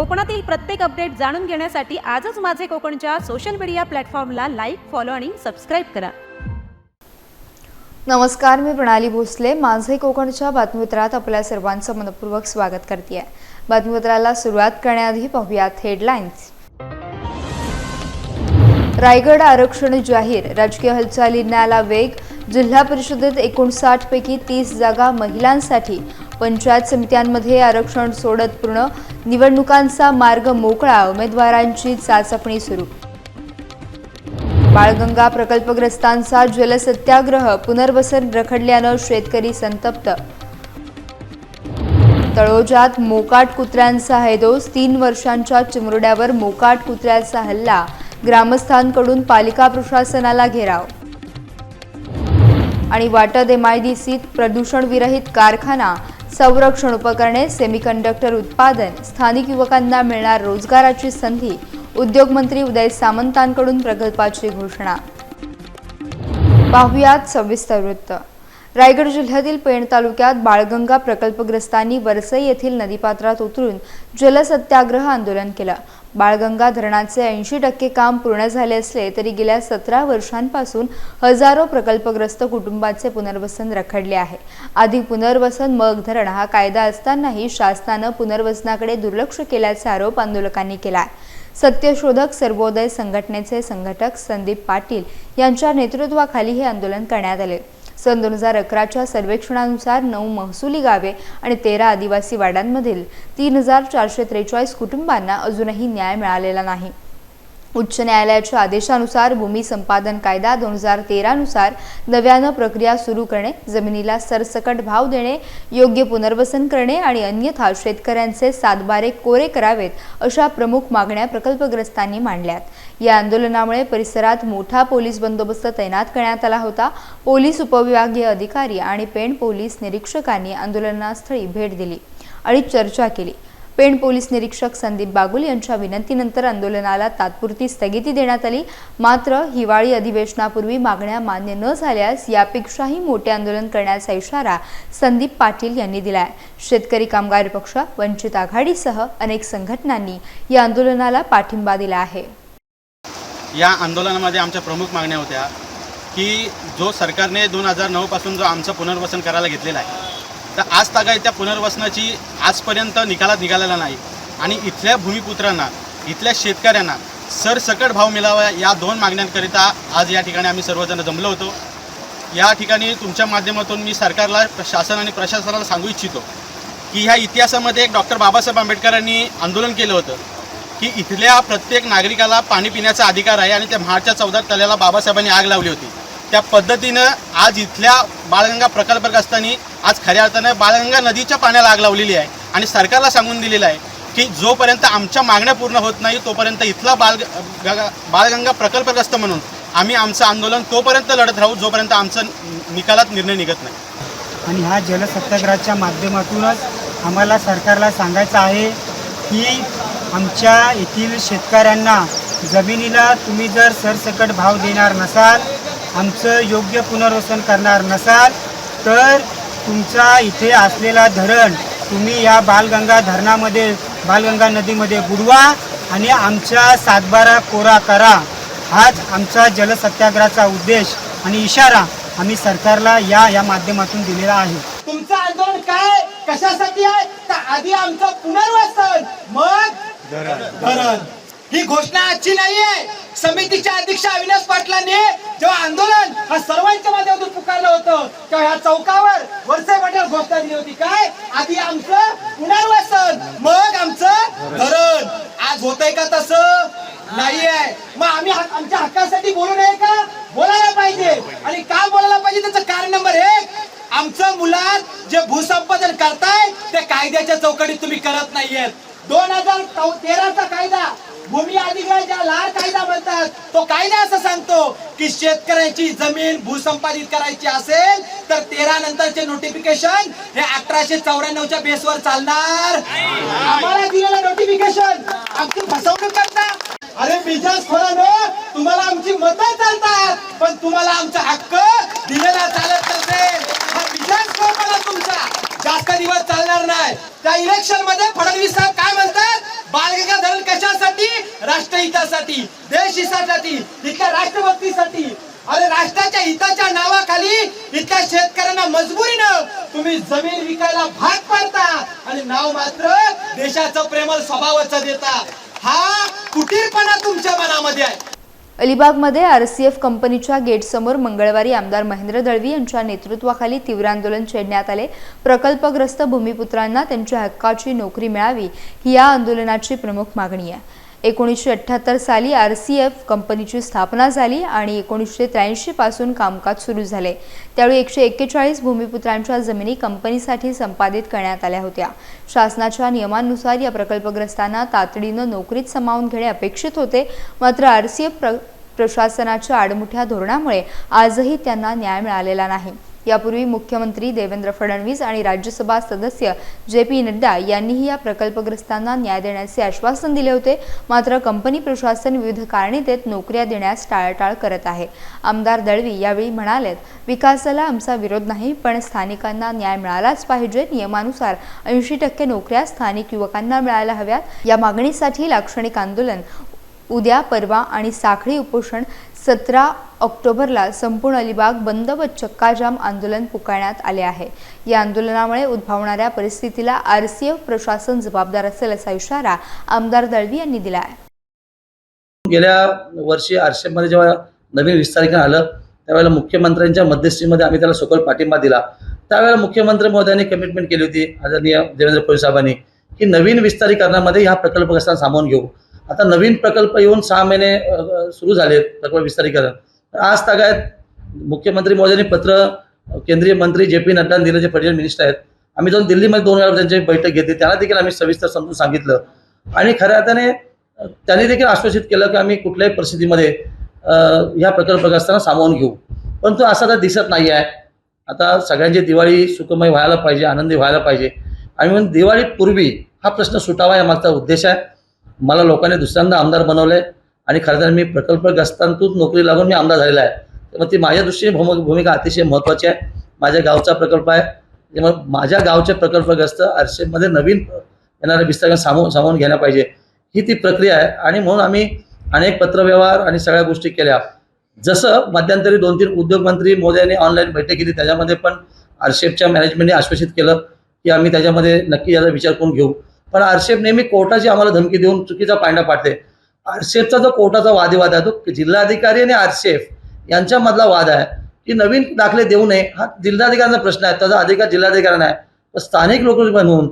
कोकणातील प्रत्येक अपडेट जाणून घेण्यासाठी आजच माझे कोकणच्या सोशल मीडिया प्लॅटफॉर्मला लाईक फॉलो आणि सबस्क्राईब करा. नमस्कार मी प्रणाली भोसले. माझे कोकणच्या बातमीपत्रात आपल्या सर्वांचं मनपूर्वक स्वागत करते बातमीपत्राला सुरुवात करण्याआधी पाहूयात हेडलाईन्स रायगड आरक्षण जाहीर. राजकीय हालचालींना आला वेग. जिल्हा परिषदेत एकोणसाठ पैकी तीस जागा महिलांसाठी. पंचायत समित्यांमध्ये आरक्षण सोडत पूर्ण निवडणुकांचा मार्ग मोकळा उमेदवारांची चाचपणी सुरू. बाळगंगा प्रकल्पग्रस्तांचा जलसत्याग्रह पुनर्वसन रखडल्यानं शेतकरी संतप्त. तळोजात मोकाट कुत्र्यांचा हैदोस तीन वर्षांच्या चिमुरड्यावर मोकाट कुत्र्याचा हल्ला ग्रामस्थांकडून पालिका प्रशासनाला घेराव. आणि वाटद एमआयडीसीत प्रदूषणविरहित कारखाना संरक्षण उपकरणे सेमीकंडक्टर उत्पादन स्थानिक युवकांना मिळणार रोजगाराची संधी उद्योगमंत्री उदय सामंतांकडून प्रकल्पाची घोषणा. पाहुयात सविस्तर वृत्त. रायगड जिल्ह्यातील पेण तालुक्यात बाळगंगा प्रकल्पग्रस्तांनी वरसई येथील नदीपात्रात उतरून जलसत्याग्रह आंदोलन केलं. बाळगंगा धरणाचे ऐंशी टक्के काम पूर्ण झाले असले तरी गेल्या सतरा वर्षांपासून हजारो प्रकल्पग्रस्त कुटुंबाचे पुनर्वसन रखडले आहे. आधी पुनर्वसन मग धरण हा कायदा असतानाही शासनानं पुनर्वसनाकडे दुर्लक्ष केल्याचा आरोप आंदोलकांनी केला आहे. सत्यशोधक सर्वोदय संघटनेचे संघटक संदीप पाटील यांच्या नेतृत्वाखाली हे आंदोलन करण्यात आले. सन दोन हजार अकराच्या सर्वेक्षणानुसार नऊ महसुली गावे आणि तेरा आदिवासी वाड्यांमधील तीन हजार चारशे त्रेचाळीस कुटुंबांना अजूनही न्याय मिळालेला नाही. उच्च न्यायालयाच्या आदेशानुसार भूमी संपादन कायदा दोन हजार तेरानुसार नव्यानं प्रक्रिया सुरू करणे जमिनीला सरसकट भाव देणे योग्य पुनर्वसन करणे आणि अन्यथा शेतकऱ्यांचे सातबारे कोरे करावेत अशा प्रमुख मागण्या प्रकल्पग्रस्तांनी मांडल्यात. या आंदोलनामुळे परिसरात मोठा पोलीस बंदोबस्त तैनात करण्यात आला होता. पोलीस उपविभागीय अधिकारी आणि पेण पोलीस निरीक्षकांनी आंदोलनास्थळी भेट दिली आणि चर्चा केली. पेण पोलीस निरीक्षक संदीप बागुल यांच्या विनंतीनंतर आंदोलनाला तात्पुरती स्थगिती देण्यात आली. मात्र हिवाळी अधिवेशनापूर्वी मागण्या मान्य न झाल्यास यापेक्षाही मोठे आंदोलन करण्याचा इशारा संदीप पाटील यांनी दिलाय. शेतकरी कामगार पक्ष वंचित आघाडीसह अनेक संघटनांनी या आंदोलनाला पाठिंबा दिला आहे. या आंदोलनामध्ये आमच्या प्रमुख मागण्या होत्या की जो सरकारने दोन हजार नऊपासून जो आमचं पुनर्वसन करायला घेतलेला आहे तर आज तागाय त्या पुनर्वसनाची आजपर्यंत निकालात निघालेला नाही. आणि इथल्या भूमिपुत्रांना इथल्या शेतकऱ्यांना सरसकट भाव मिळावा या दोन मागण्यांकरिता आज या ठिकाणी आम्ही सर्वजण जमलो होतो. या ठिकाणी तुमच्या माध्यमातून मी सरकारला शासन आणि प्रशासनाला सांगू इच्छितो की ह्या इतिहासामध्ये एक डॉक्टर बाबासाहेब आंबेडकरांनी आंदोलन केलं होतं की इथल्या प्रत्येक नागरिकाला पाणी पिण्याचा अधिकार आहे आणि त्या महाडच्या चौदा तल्याला बाबासाहेबांनी आग लावली होती. त्या पद्धतीनं आज इथल्या बाळगंगा प्रकल्पग्रस्तांनी आज खऱ्या अर्थानं बाळगंगा नदीच्या पाण्याला आग लावलेली आहे. आणि सरकारला सांगून दिलेलं आहे की जोपर्यंत आमच्या मागण्या पूर्ण होत नाही तोपर्यंत इथला बाल गंगा- बाळगंगा प्रकल्पग्रस्त म्हणून आम्ही आमचं आंदोलन तोपर्यंत लढत राहू जोपर्यंत आमचं निकालात निर्णय निघत नाही. आणि ह्या जलसत्याग्रहाच्या माध्यमातूनच आम्हाला सरकारला सांगायचं आहे की आमच्या येथील शेतकऱ्यांना जमिनीला तुम्ही जर सरसकट भाव देणार नसाल आमचं योग्य पुनर्वसन करणार नसाल तर तुमचा इथे असलेला धरण तुम्ही या बालगंगा धरणामध्ये बालगंगा नदीमध्ये बुडवा आणि आमच्या सातबारा कोरा करा. हाच आमचा जलसत्याग्रहाचा उद्देश आणि इशारा आम्ही सरकारला या या माध्यमातून दिलेला आहे. तुमचं आंदोलन काय? कशासाठी आहे? तर आधी आमचं पुनर्वसन. मग? धरण. ही घोषणा आजची नाहीये. समितीच्या अध्यक्ष अविनाश पाटलांनी जेव्हा आंदोलन हा सर्वांच्या माध्यमातून पुकारलं होतं तेव्हा ह्या चौकावर वरचे पटेल घोषणा दिली होती. काय? आधी आमचं पुनर्वसन मग आमचं धरण. आज होतंय का तसं? नाहीये. मग आम्ही आमच्या हक्कासाठी बोलू नये का? बोलायला पाहिजे. आणि का बोलायला पाहिजे त्याचं कारण नंबर एक आमचं मुलात जे भूसंपादन करताय ते कायद्याच्या चौकटीत तुम्ही करत नाहीयेत. दोन हजार तेराचा कायदा भूमी अधिग्रहण ज्या कायदा म्हणतात. तो कायदा असं सांगतो की शेतकऱ्यांची जमीन भूसंपादित करायची असेल तर तेरा नंतरचे नोटिफिकेशन हे अठराशे चौऱ्याण्णवच्या बेसवर चालणार. आम्हाला दिलेलं नोटिफिकेशन आमची फसवणूक करता अरे बिजनेस खोलानो तुम्हाला आमची मतं चालतात पण तुम्हाला आमचा हक्क दिलेला चालत नसेल. हा बिझनेस खोलपणा तुमचा? जास्त दिवस चालणार नाही. त्या इलेक्शनमध्ये फडणवीस साहेब काय म्हणतात? बाळग राष्ट्रहितासाठी देश हितासाठी इथल्या राष्ट्रभक्तीसाठी. अरे राष्ट्राच्या हिताच्या नावाखाली इथल्या शेतकऱ्यांना मजबुरीनं तुम्ही जमीन विकायला भाग पाडता आणि नाव मात्र देशाचं प्रेमल स्वभावाचं देता. हा कुटीरपणा तुमच्या मनामध्ये आहे. अलिबागमध्ये आर सी एफ कंपनीच्या गेटसमोर मंगळवारी आमदार महेंद्र दळवी यांच्या नेतृत्वाखाली तीव्र आंदोलन छेडण्यात आले. प्रकल्पग्रस्त भूमिपुत्रांना त्यांच्या हक्काची नोकरी मिळावी ही या आंदोलनाची प्रमुख मागणी आहे. एकोणीसशे अठ्ठ्याहत्तर साली आर सी एफ कंपनीची स्थापना झाली आणि एकोणीसशे त्र्याऐंशीपासून कामकाज सुरू झाले. त्यावेळी एकशे एक्केचाळीस भूमिपुत्रांच्या जमिनी कंपनीसाठी संपादित करण्यात आल्या होत्या. शासनाच्या नियमानुसार या प्रकल्पग्रस्तांना तातडीनं नोकरीत सामावून घेणे अपेक्षित होते. मात्र आर सी एफ प्र प्रशासनाच्या आडमुठ्या धोरणामुळे आजही त्यांना न्याय मिळालेला नाही. यापूर्वी मुख्यमंत्री देवेंद्र फडणवीस आणि राज्यसभा सदस्य जे पी नड्डा यांनीही या प्रकल्पग्रस्तांना न्याय देण्याचे आश्वासन दिले होते. मात्र कंपनी प्रशासन विविध कारणे देत नोकऱ्या देण्यास टाळाटाळ करत आहे. आमदार दळवी यावेळी म्हणालेत विकासाला आमचा विरोध नाही पण स्थानिकांना न्याय मिळालाच पाहिजे. नियमानुसार ऐंशी टक्के नोकऱ्या स्थानिक युवकांना मिळायला हव्यात. या मागणीसाठी लाक्षणिक आंदोलन उद्या परवा आणि साखळी उपोषण सतरा ऑक्टोबरला संपूर्ण अलिबाग बंद व चक्काजाम आंदोलन पुकारण्यात आले आहे. या आंदोलनामुळे उद्भवणाऱ्या परिस्थितीला आर सी एफ प्रशासन जबाबदार असेल असा इशारा आमदार दळवी यांनी दिला आहे गेल्या वर्षी आरशेमध्ये जेव्हा नवीन विस्तारीकरण आलं त्यावेळेला मुख्यमंत्र्यांच्या मध्यस्थीमध्ये आम्ही त्याला सखोल पाठिंबा दिला. त्यावेळेला मुख्यमंत्री महोदयांनी कमिटमेंट केली होती आदरणीय देवेंद्र फडणवीस साहेबांनी की नवीन विस्तारीकरणामध्ये ह्या प्रकल्पग्रस्तांना सामावून घेऊ. आता नवीन प्रकल्प येऊन सहा महिने सुरू झाले प्रकल्प विस्तारीकरण. आज तागायत मुख्यमंत्री महोदयांनी पत्र केंद्रीय मंत्री जे पी नड्डा दिले जे फडणवीस मिनिस्टर आहेत. आम्ही जाऊन दिल्लीमध्ये दोन वेळा त्यांची बैठक घेतली. त्यांना देखील आम्ही सविस्तर समजून सांगितलं. आणि खऱ्या अर्थाने त्यांनी देखील आश्वासित केलं की आम्ही कुठल्याही परिस्थितीमध्ये ह्या प्रकल्पग्रस्तांना सामावून घेऊ. परंतु असं तर दिसत नाही आहे आता सगळ्यांची दिवाळी सुखमय व्हायला पाहिजे आनंदी व्हायला पाहिजे. आणि म्हणून दिवाळीपूर्वी हा प्रश्न सुटावा या मागचा उद्देश आहे. मला लोकांनी दुसऱ्यांदा आमदार बनवलं आहे आणि खरं तर मी प्रकल्पग्रस्तांतून नोकरी लागून मी आमदार झालेला आहे. मग ती माझ्या दृष्टीने भूम भूमिका अतिशय महत्त्वाची आहे. माझ्या गावचा प्रकल्प आहे. त्यामुळे माझ्या गावचे प्रकल्पग्रस्त आरशेमध्ये नवीन येणारे विस्तार सामावून सामावून घ्यायला पाहिजे. ही ती प्रक्रिया आहे आणि म्हणून आम्ही अनेक पत्रव्यवहार आणि सगळ्या गोष्टी केल्या. जसं मध्यंतरी दोन तीन उद्योगमंत्री मोदयांनी ऑनलाईन बैठक केली त्याच्यामध्ये पण आरशेपच्या मॅनेजमेंटने आश्वासित केलं की आम्ही त्याच्यामध्ये नक्की याचा विचार करून घेऊ. पण आरशेप नेहमी कोर्टाची आम्हाला धमकी देऊन चुकीचा पांडा पाडते. आरशेफचा जो कोर्टाचा वादविवाद आहे तो जिल्हाधिकारी आणि आरशेफ यांच्यामधला वाद आहे की नवीन दाखले देऊ नये हा जिल्हाधिकाऱ्यांचा प्रश्न आहे त्याचा अधिकार जिल्हाधिकाऱ्यांना आहे. स्थानिक लोक म्हणून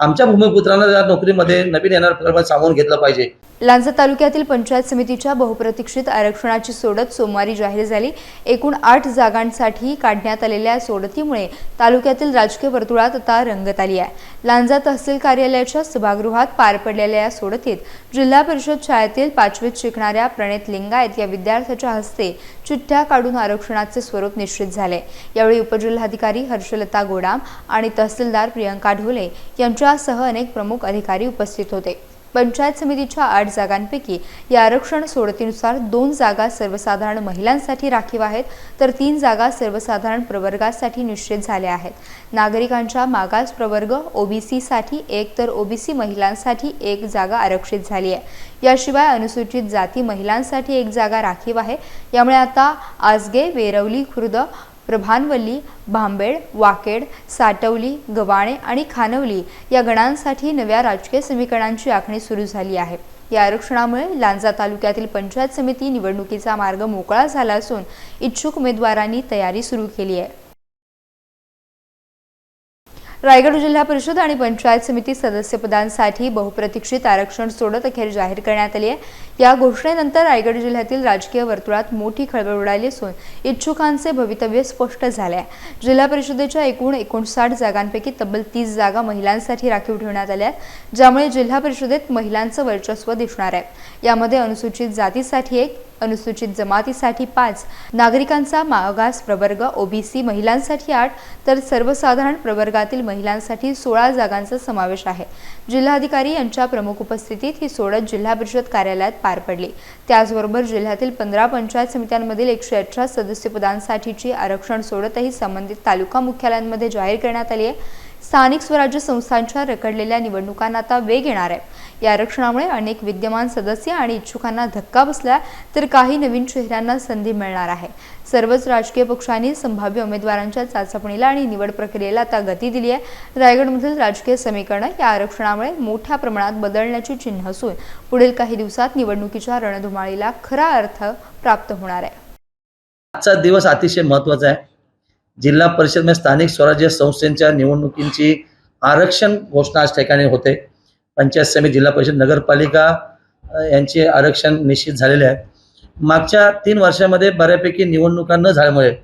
आमच्या भूमिपुत्रांना त्या नोकरीमध्ये नवीन येणार प्रकल्पात सामावून घेतलं पाहिजे. लांजा तालुक्यातील पंचायत समितीच्या बहुप्रतीक्षित आरक्षणाची सोडत सोमवारी जाहीर झाली. एकूण आठ जागांसाठी काढण्यात आलेल्या सोडतीमुळे तालुक्यातील राजकीय वर्तुळात आता रंगत आली आहे. लांजा तहसील कार्यालयाच्या सभागृहात पार पडलेल्या या सोडतीत जिल्हा परिषद शाळेतील पाचवीत शिकणाऱ्या प्रणित लिंगायत या विद्यार्थ्याच्या हस्ते चिठ्ठ्या काढून आरक्षणाचे स्वरूप निश्चित झाले. यावेळी उपजिल्हाधिकारी हर्षलता गोडाम आणि तहसीलदार प्रियंका ढोले यांच्यासह अनेक प्रमुख अधिकारी उपस्थित होते. पंचायत समितीच्या आठ जागांपैकी या आरक्षण सोडतीनुसार दोन जागा सर्वसाधारण महिलांसाठी राखीव आहेत तर तीन जागा सर्वसाधारण प्रवर्गासाठी निश्चित झाल्या आहेत. नागरिकांच्या मागास प्रवर्ग ओबीसीसाठी एक तर ओबीसी महिलांसाठी एक जागा आरक्षित झाली आहे. याशिवाय अनुसूचित जाती महिलांसाठी एक जागा राखीव आहे. यामुळे आता आजगे वेरवली खुर्द प्रभानवल्ली भांबेड वाकेड साटवली गवाणे आणि खानवली या गणांसाठी नव्या राजकीय समीकरणांची आखणी सुरू झाली आहे. या आरक्षणामुळे लांजा तालुक्यातील पंचायत समिती निवडणुकीचा मार्ग मोकळा झाला असून इच्छुक उमेदवारांनी तयारी सुरू केली आहे. रायगड जिल्हा परिषद आणि पंचायत समिती सदस्यपदांसाठी बहुप्रतीक्षित आरक्षण सोडत अखेर जाहीर करण्यात आली आहे. या घोषणेनंतर रायगड जिल्ह्यातील राजकीय वर्तुळात मोठी खळबळ उडाली असून इच्छुकांचे भवितव्य स्पष्ट झाले आहे. जिल्हा परिषदेच्या एकूण एकोणसाठ जागांपैकी तब्बल तीस जागा महिलांसाठी राखीव ठेवण्यात आल्या आहेत ज्यामुळे जिल्हा परिषदेत महिलांचं वर्चस्व दिसणार आहे. यामध्ये अनुसूचित जातीसाठी एक अनुसूचित जमातीसाठी पाच नागरिकांचा मागास प्रवर्ग ओबीसी महिलांसाठी आठ तर सर्वसाधारण प्रवर्गातील महिलांसाठी सोळा जागांचा समावेश आहे. जिल्हाधिकारी यांच्या प्रमुख उपस्थितीत ही सोडत जिल्हा परिषद कार्यालयात पार पडली. त्याचबरोबर जिल्ह्यातील पंधरा पंचायत समित्यांमधील एकशे अठरा सदस्यपदांसाठीची आरक्षण सोडतही संबंधित तालुका मुख्यालयांमध्ये जाहीर करण्यात आली आहे. स्थानिक स्वराज्य संस्थांच्या रखडलेल्या निवडणुकांना आता वेग येणार आहे. या आरक्षणामुळे अनेक विद्यमान सदस्य आणि इच्छुकांना धक्का बसला तर काही नवीन चेहऱ्यांना संधी मिळणार आहे. सर्वच राजकीय पक्षांनी संभाव्य उमेदवारांच्या चाचपणीला आणि निवड प्रक्रियेला आता गती दिली आहे. रायगडमधील राजकीय समीकरणं या आरक्षणामुळे मोठ्या प्रमाणात बदलण्याची चिन्ह असून पुढील काही दिवसात निवडणुकीच्या रणधुमाळीला खरा अर्थ प्राप्त होणार आहे. आजचा दिवस अतिशय महत्त्वाचा आहे. जिल्हा परिषद म्हणजे स्थानिक स्वराज्य संस्थेच्या निवडणुकींची आरक्षण घोषणा आज ठिकाणी होते. पंचायत समिती जिल्हा परिषद नगरपालिका यांचे आरक्षण निश्चित झालेले आहे. मागच्या तीन वर्षामध्ये बऱ्यापैकी निवडणुका न झाल्यामुळे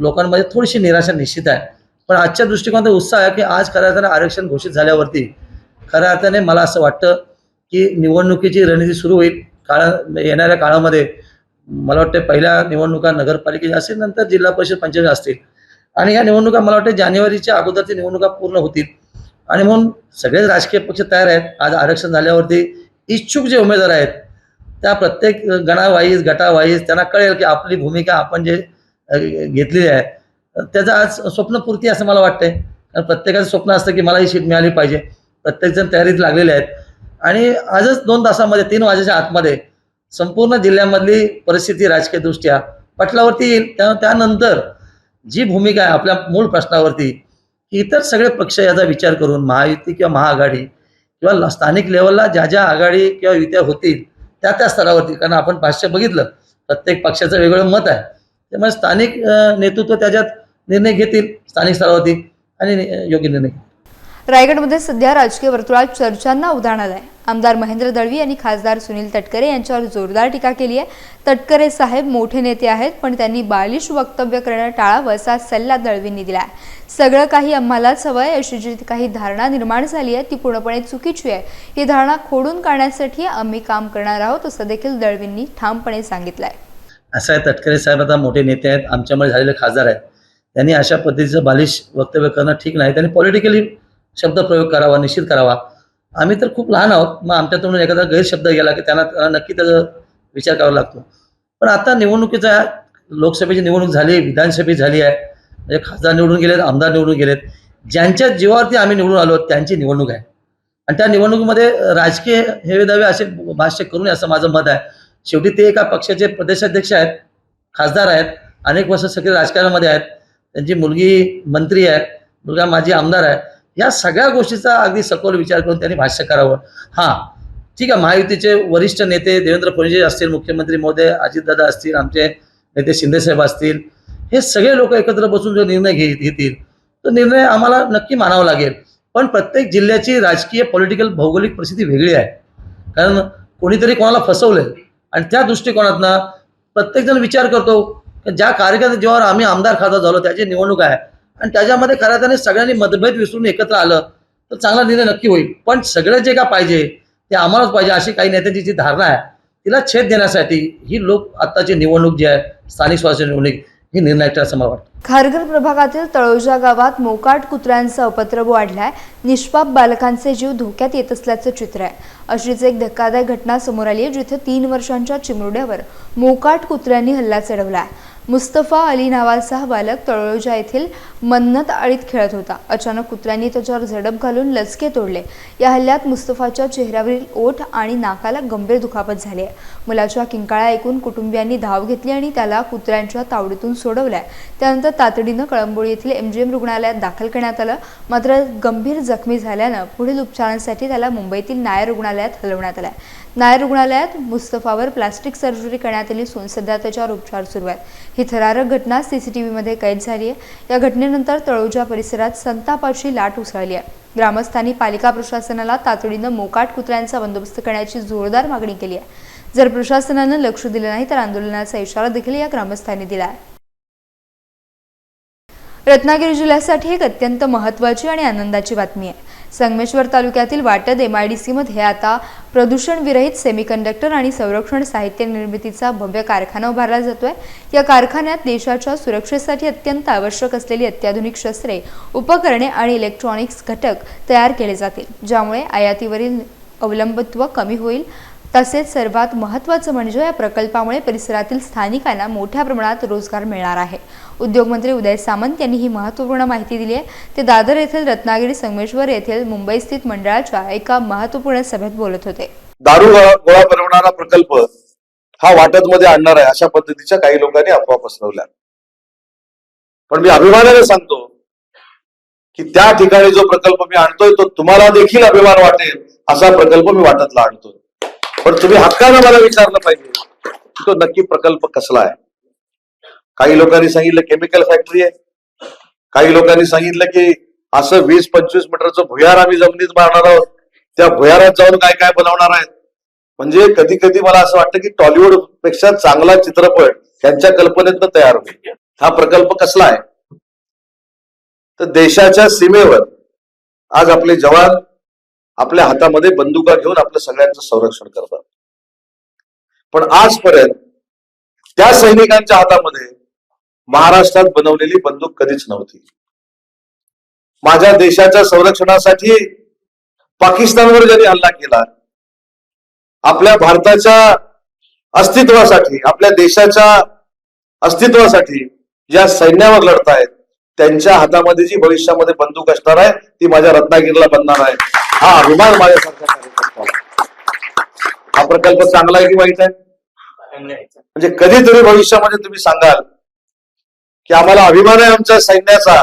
लोकांमध्ये थोडीशी निराशा निश्चित आहे. पण आजच्या दृष्टिकोनात उत्साह आहे की आज खऱ्या अर्थाने आरक्षण घोषित झाल्यावरती खऱ्या अर्थाने मला असं वाटतं की निवडणुकीची रणनीती सुरू होईल. काळा येणाऱ्या काळामध्ये मला वाटतं पहिल्या निवडणुका नगरपालिकेच्या असतील नंतर जिल्हा परिषद पंचायत असतील. आणि या निवडणुका मला वाटतं जानेवारीच्या अगोदरच्या निवडणुका पूर्ण होतील. आणि म्हणून सगळेच राजकीय पक्ष तयार आहेत. आज आरक्षण झाल्यावरती इच्छुक जे उमेदवार आहेत त्या प्रत्येक गणावाईज गटावाईज त्यांना कळेल की आपली भूमिका आपण जे घेतलेली आहे. त्याचा आज स्वप्नपूर्ती असं मला वाटतंय. कारण प्रत्येकाचं स्वप्न असतं की मला ही सीट मिळाली पाहिजे. प्रत्येकजण तयारीत लागलेले आहेत. आणि आजच दोन तासामध्ये तीन वाजेच्या आतमध्ये संपूर्ण जिल्ह्यामधली परिस्थिती राजकीयदृष्ट्या पटलावरती येईल. त्या त्यानंतर जी भूमिका आहे आपल्या मूळ प्रश्नावरती की इतर सगळे पक्ष याचा विचार करून महायुती किंवा महाआघाडी किंवा स्थानिक लेवलला ज्या ज्या आघाडी किंवा युत्या होतील त्या त्या स्तरावरती कारण आपण भाष्य बघितलं प्रत्येक पक्षाचं वेगवेगळं मत आहे त्यामुळे स्थानिक नेतृत्व त्याच्यात निर्णय घेतील स्थानिक स्तरावरती आणि योग्य निर्णय घेतील. रायगडमध्ये सध्या राजकीय वर्तुळात चर्चांना उधाण आलंय. आमदार महेंद्र दळवी यांनी खासदार सुनील तटकरे यांच्यावर जोरदार टीका केली आहे. तटकरे साहेब मोठे नेते आहेत पण त्यांनी बालिश वक्तव्य करणं टाळावं असा सल्ला दळवींनी दिला आहे सगळं काही आम्हालाच हवं आहे अशी जी काही धारणा निर्माण झाली आहे ती पूर्णपणे चुकीची आहे. ही धारणा खोडून काढण्यासाठी आम्ही काम करणार आहोत असं देखील दळवींनी ठामपणे सांगितलं आहे असं आहे तटकरे साहेब आता मोठे नेते आहेत आमच्यामुळे झालेले खासदार आहेत. त्यांनी अशा पद्धतीचं बालिश वक्तव्य करणं ठीक नाही. त्यांनी पॉलिटिकली शब्द प्रयोग करावा निश्चित करावा. आम्ही तर खूप लहान आहोत. मग आमच्यातून एखादा गैरशब्द गेला की त्यांना त्यांना नक्की त्याचा विचार करावा लागतो. पण आता निवडणुकीचा लोकसभेची निवडणूक झाली विधानसभेची झाली आहे. म्हणजे खासदार निवडून गेलेत आमदार निवडून गेलेत. ज्यांच्या जीवावरती आम्ही निवडून आलो त्यांची निवडणूक आहे. आणि त्या निवडणुकीमध्ये राजकीय हेवे दावे असे भाष्य करू नये असं माझं मत आहे. शेवटी ते एका पक्षाचे प्रदेशाध्यक्ष आहेत खासदार आहेत अनेक वर्ष सगळे राजकारणामध्ये आहेत. त्यांची मुलगी मंत्री आहे मुलगा माझी आमदार आहे. या सगळ्या गोष्टीचा अगदी सखोल विचार करून त्यांनी भाष्य करावं. हां ठीक आहे महायुतीचे वरिष्ठ नेते देवेंद्र फडणवीस असतील मुख्यमंत्री महोदय अजितदादा असतील आमचे नेते शिंदेसाहेब असतील हे सगळे लोक एकत्र बसून जो निर्णय घे घेतील तो निर्णय आम्हाला नक्की मानावा लागेल. पण प्रत्येक जिल्ह्याची राजकीय पॉलिटिकल भौगोलिक परिस्थिती वेगळी आहे. कारण कोणीतरी कोणाला फसवलंय आणि त्या दृष्टिकोनातनं प्रत्येकजण विचार करतो ज्या कार्यक्रम जेव्हा आम्ही आमदार खासदार झालो त्याची निवडणूक आहे. आणि त्याच्यामध्ये खऱ्या त्याने सगळ्यांनी मतभेद विसरून एकत्र आलं तर चांगला निर्णय नक्की होईल. पण सगळं जे का पाहिजे ते आम्हालाच पाहिजे अशी काही नेत्यांची जी धारणा आहे तिला छेद देण्यासाठी ही लोक आत्ताची निवडणूक जी आहे स्थानिक स्वराज्य निवडणूक ही निर्णायक असं मला वाटतं. खारघर प्रभागातील तळोजा गावात मोकाट कुत्र्यांचा उपद्रव वाढलाय. निष्पाप बालकांचे जीव धोक्यात येत असल्याचं चित्र आहे. अशीच एक धक्कादायक घटना समोर आली आहे जिथे तीन वर्षांच्या चिमुरड्यावर मोकाट कुत्र्यांनी हल्ला चढवला आहे मुस्तफा अली नावाचा हा बालक तळोजा येथील मन्नत आळीत खेळत होता. अचानक कुत्र्यांनी त्याच्यावर झडप घालून लचके तोडले. या हल्ल्यात मुस्तफाच्या चेहऱ्यावरील ओठ आणि नाकाला गंभीर दुखापत झाली आहे. मुलाच्या किंकाळ्या ऐकून कुटुंबियांनी धाव घेतली आणि त्याला कुत्र्यांच्या तावडीतून सोडवलंय. त्यानंतर तातडीनं कळंबोळी येथील एम जी एम रुग्णालयात दाखल करण्यात आलं. मात्र गंभीर जखमी झाल्यानं पुढील उपचारांसाठी त्याला मुंबईतील नायर रुग्णालयात हलवण्यात आलं नायर रुग्णालयात मुस्तफावर प्लास्टिक सर्जरी करण्यात आली असून सध्या त्याच्यावर उपचार सुरू आहेत. ही थरारक घटना सीसीटीव्हीमध्ये कैद झाली आहे. या घटनेनंतर तळोजा परिसरात संतापाची लाट उसळली आहे. ग्रामस्थांनी पालिका प्रशासनाला तातडीनं मोकाट कुत्र्यांचा बंदोबस्त करण्याची जोरदार मागणी केली आहे. जर प्रशासनानं लक्ष दिलं नाही तर आंदोलनाचा इशारा देखील या ग्रामस्थांनी दिला आहे. रत्नागिरी जिल्ह्यासाठी एक अत्यंत महत्त्वाची आणि आनंदाची बातमी आहे. संगमेश्वर तालुक्यातील वाटद एम आय डी सीमध्ये आता प्रदूषणविरहित सेमीकंडक्टर आणि संरक्षण साहित्य निर्मितीचा भव्य कारखाना उभारला जातोय. या कारखान्यात देशाच्या सुरक्षेसाठी अत्यंत आवश्यक असलेली अत्याधुनिक शस्त्रे उपकरणे आणि इलेक्ट्रॉनिक्स घटक तयार केले जातील ज्यामुळे आयातीवरील अवलंबत्व कमी होईल. तसेच सर्वात महत्त्वाचं म्हणजे या प्रकल्पामुळे परिसरातील स्थानिकांना मोठ्या प्रमाणात रोजगार मिळणार आहे. उद्योगमंत्री उदय सामंत यांनी ही महत्त्वपूर्ण माहिती दिली आहे. ते दादर येथील रत्नागिरी संगमेश्वर येथील मुंबई स्थित मंडळाच्या एका महत्त्वपूर्ण सभेत बोलत होते. दारू गोळा बनवणारा प्रकल्प हा वाटत मध्ये आणणार आहे अशा पद्धतीच्या काही लोकांनी अफवा पसरवल्या. पण मी अभिमानाने सांगतो की त्या ठिकाणी जो प्रकल्प मी आणतोय तो तुम्हाला देखील अभिमान वाटेल असा प्रकल्प मी वाटतला आणतोय. पण तुम्ही हक्कानं मला विचारलं पाहिजे तो नक्की प्रकल्प कसला आहे? काही लोकांनी सांगितलं केमिकल फॅक्टरी आहे. काही लोकांनी सांगितलं की असं वीस पंचवीस मीटरचं भुयार आम्ही जमिनीत मारणार आहोत. त्या भुयारात जाऊन काय काय बनवणार आहेत? म्हणजे कधी कधी मला असं वाटतं की टॉलिवूडपेक्षा चांगला चित्रपट त्यांच्या कल्पनेतनं तयार होईल. हा प्रकल्प कसला आहे? तर देशाच्या सीमेवर आज आपले जवान आपल्या हातामध्ये बंदुका घेऊन आपलं सगळ्यांचं संरक्षण करतात. पण आजपर्यंत त्या सैनिकांच्या हातामध्ये महाराष्ट्रात बनवलेली बंदूक कधीच नव्हती. माझ्या देशाच्या संरक्षणासाठी पाकिस्तानवर ज्यांनी हल्ला केला आपल्या भारताच्या अस्तित्वासाठी आपल्या देशाच्या अस्तित्वासाठी ज्या सैन्यावर लढतायत त्यांच्या हातामध्ये जी भविष्यामध्ये बंदूक असणार आहे ती माझ्या रत्नागिरीला बनणार आहे. हा अभिमान माझ्यासारख्या हा प्रकल्प चांगला आहे की वाईट आहे? म्हणजे कधीतरी भविष्यामध्ये तुम्ही सांगाल की आम्हाला अभिमान आहे आमच्या सैन्याचा.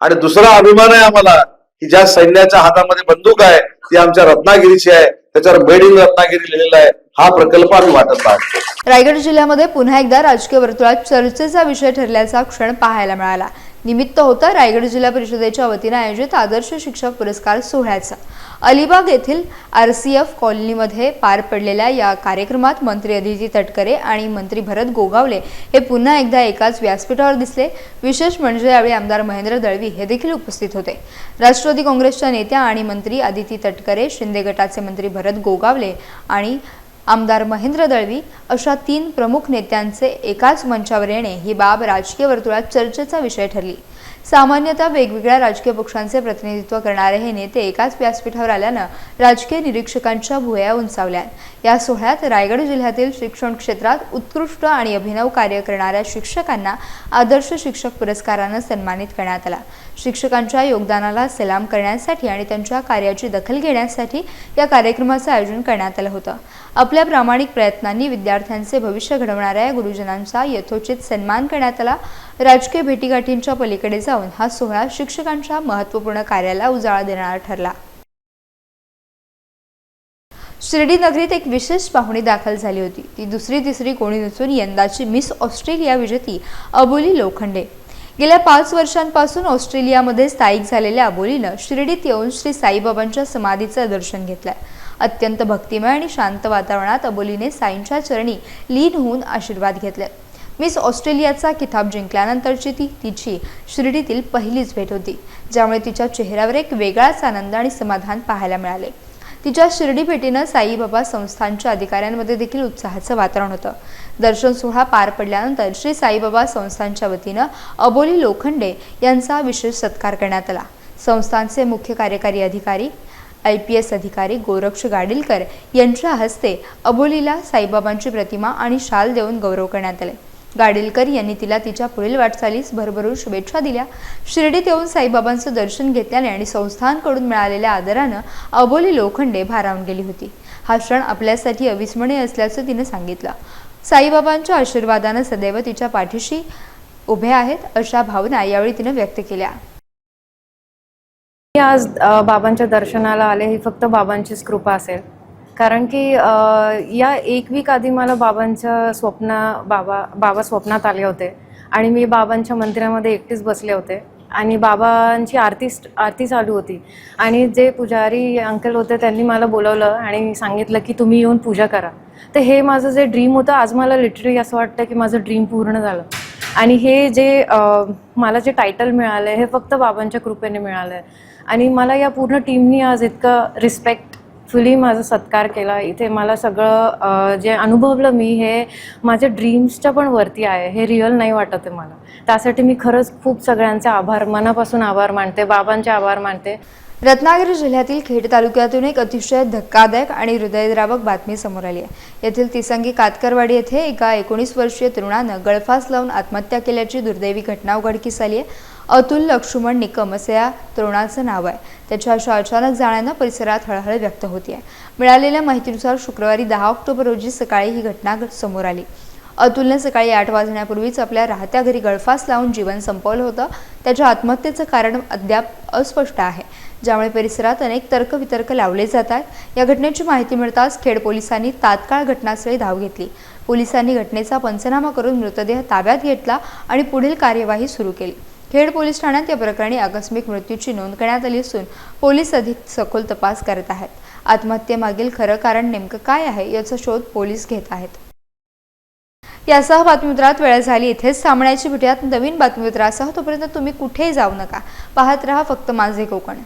आणि दुसरा अभिमान आहे आम्हाला की ज्या सैन्याच्या हातामध्ये बंदूक आहे ती आमच्या रत्नागिरीची आहे. त्याच्यावर मेड इन रत्नागिरी लिहिलेला आहे. हा प्रकल्प आम्ही वाटत आहोत रायगड जिल्ह्यामध्ये पुन्हा एकदा राजकीय वर्तुळात चर्चेचा विषय ठरल्याचा क्षण पाहायला मिळाला. निमित्त होता रायगड जिल्हा परिषदेच्या वतीनं आयोजित आदर्श शिक्षक पुरस्कार सोहळ्याचा. अलिबाग येथील आर सी एफ कॉलनीमध्ये पार पडलेल्या या कार्यक्रमात मंत्री अदिती तटकरे आणि मंत्री भरत गोगावले हे पुन्हा एकदा एकाच व्यासपीठावर दिसले. विशेष म्हणजे यावेळी आमदार महेंद्र दळवी हे देखील उपस्थित होते. राष्ट्रवादी काँग्रेसच्या नेत्या आणि मंत्री अदिती तटकरे शिंदे गटाचे मंत्री भरत गोगावले आणि आमदार महेंद्र दळवी अशा तीन प्रमुख नेत्यांचे एकाच मंचावर येणे ही बाब राजकीय वर्तुळात चर्चेचा विषय ठरली. सामान्यतः वेगवेगळ्या राजकीय पक्षांचे प्रतिनिधित्व करणारे हे नेते एकाच व्यासपीठावर आल्यानं राजकीय निरीक्षकांच्या भुया उंचावल्या या सोहळ्यात रायगड जिल्ह्यातील शिक्षण क्षेत्रात उत्कृष्ट आणि अभिनव कार्य करणाऱ्या शिक्षकांना आदर्श शिक्षक पुरस्कारानं सन्मानित करण्यात आला. शिक्षकांच्या योगदानाला सलाम करण्यासाठी आणि त्यांच्या कार्याची दखल घेण्यासाठी या कार्यक्रमाचं आयोजन करण्यात आलं होतं. आपल्या प्रामाणिक प्रयत्नांनी विद्यार्थ्यांचे भविष्य घडवणाऱ्या या गुरुजनांचा यथोचित सन्मान करण्यात आला. राजकीय भेटीगाठींच्या पलीकडे जाऊन हा सोहळा शिक्षकांच्या महत्त्वपूर्ण कार्याला उजाळा देणारा ठरला. शिर्डी नगरीत एक विशेष पाहुणी दाखल झाली होती. ती दुसरी तिसरी कोणी नसून यंदाची मिस ऑस्ट्रेलिया विजेती अबोली लोखंडे. गेल्या पाच वर्षांपासून ऑस्ट्रेलियामध्ये स्थायिक झालेल्या अबोलीनं शिर्डीत येऊन श्री साईबाबांच्या समाधीचं दर्शन घेतलं अत्यंत भक्तिमय आणि शांत वातावरणात अबोलीने साईंच्या चरणी लीन होऊन आशीर्वाद घेतले. मिस ऑस्ट्रेलियाचा किताब जिंकल्यानंतरची ती तिची शिर्डीतील पहिलीच भेट होती ज्यामुळे तिच्या चेहऱ्यावर एक वेगळाच आनंद आणि समाधान पाहायला मिळाले. तिच्या शिर्डी भेटीनं साईबाबा संस्थांच्या अधिकाऱ्यांमध्ये देखील उत्साहाचं वातावरण होतं. दर्शन सोहळा पार पडल्यानंतर श्री साईबाबा संस्थांच्या वतीनं अबोली लोखंडे यांचा विशेष सत्कार करण्यात आला. संस्थांचे मुख्य कार्यकारी अधिकारी आय पी एस अधिकारी गोरक्ष गाडीलकर यांच्या हस्ते अबोलीला साईबाबांची प्रतिमा आणि शाल देऊन गौरव करण्यात आले. गाडीलकर यांनी तिला तिच्या पुढील वाटचालीस भरभरून शुभेच्छा दिल्या. शिर्डीत येऊन साईबाबांचं दर्शन घेतल्याने आणि संस्थांकडून मिळालेल्या आदरानं अबोली लोखंडे भारावून गेली होती. हा क्षण आपल्यासाठी अविस्मरणीय असल्याचं तिने सांगितलं. साईबाबांच्या आशीर्वादानं सदैव तिच्या पाठीशी उभे आहेत अशा भावना यावेळी तिनं व्यक्त केल्या. मी आज बाबांच्या दर्शनाला आले ही फक्त बाबांचीच कृपा असेल. कारण की या एक वीक आधी मला बाबांच्या स्वप्न बाबा बाबा स्वप्नात आले होते. आणि मी बाबांच्या मंदिरामध्ये एकटीच बसले होते. आणि बाबांची आरती आरती चालू होती. आणि जे पुजारी अंकल होते त्यांनी मला बोलवलं आणि सांगितलं की तुम्ही येऊन पूजा करा. तर हे माझं जे ड्रीम होतं आज मला लिटरली असं वाटतं की माझं ड्रीम पूर्ण झालं. आणि हे जे मला जे टायटल मिळालं आहे हे फक्त बाबांच्या कृपेने मिळालं आहे. आणि मला या पूर्ण टीमनी आज इतकं रिस्पेक्टफुली माझा सत्कार केला. इथे मला सगळं जे अनुभवलं मी हे माझ्या ड्रीम्सच्या पण वरती आहे. हे रिअल नाही वाटत आहे मला. त्यासाठी मी खरंच खूप सगळ्यांचे आभार मनापासून आभार मानते बाबांचे आभार मानते. रत्नागिरी जिल्ह्यातील खेड तालुक्यातून एक अतिशय धक्कादायक आणि हृदयद्रावक बातमी समोर आली आहे. येथील तिसंगी कातकरवाडी येथे एका एकोणीस वर्षीय तरुणानं गळफास लावून आत्महत्या केल्याची दुर्दैवी घटना उघडकीस आली आहे. अतुल लक्ष्मण निकम असे या तरुणाचं नाव आहे. त्याच्या अशा अचानक जाण्यानं परिसरात हळहळ व्यक्त होती आहे मिळालेल्या माहितीनुसार शुक्रवारी दहा ऑक्टोबर रोजी सकाळी ही घटना समोर आली. अतुलने सकाळी आठ वाजण्यापूर्वीच आपल्या राहत्या घरी गळफास लावून जीवन संपवलं होतं. त्याच्या आत्महत्येचं कारण अद्याप अस्पष्ट आहे. ज्यामुळे परिसरात अनेक तर्कवितर्क लावले जात आहेत. या घटनेची माहिती मिळताच खेड पोलिसांनी तात्काळ घटनास्थळी धाव घेतली. पोलिसांनी घटनेचा पंचनामा करून मृतदेह ताब्यात घेतला आणि पुढील कार्यवाही सुरू केली. खेड पोलीस ठाण्यात या प्रकरणी आकस्मिक मृत्यूची नोंद करण्यात आली असून पोलीस अधिक सखोल तपास करत आहेत. आत्महत्येमागील खरं कारण नेमकं काय आहे याचा शोध पोलीस घेत आहेत. यासह बातमीपत्रात वेळ झाली. इथेच थांबण्याची भेटूयात नवीन बातमीपत्रासह तोपर्यंत तुम्ही कुठेही जाऊ नका. पाहत रहा फक्त माझे कोकण.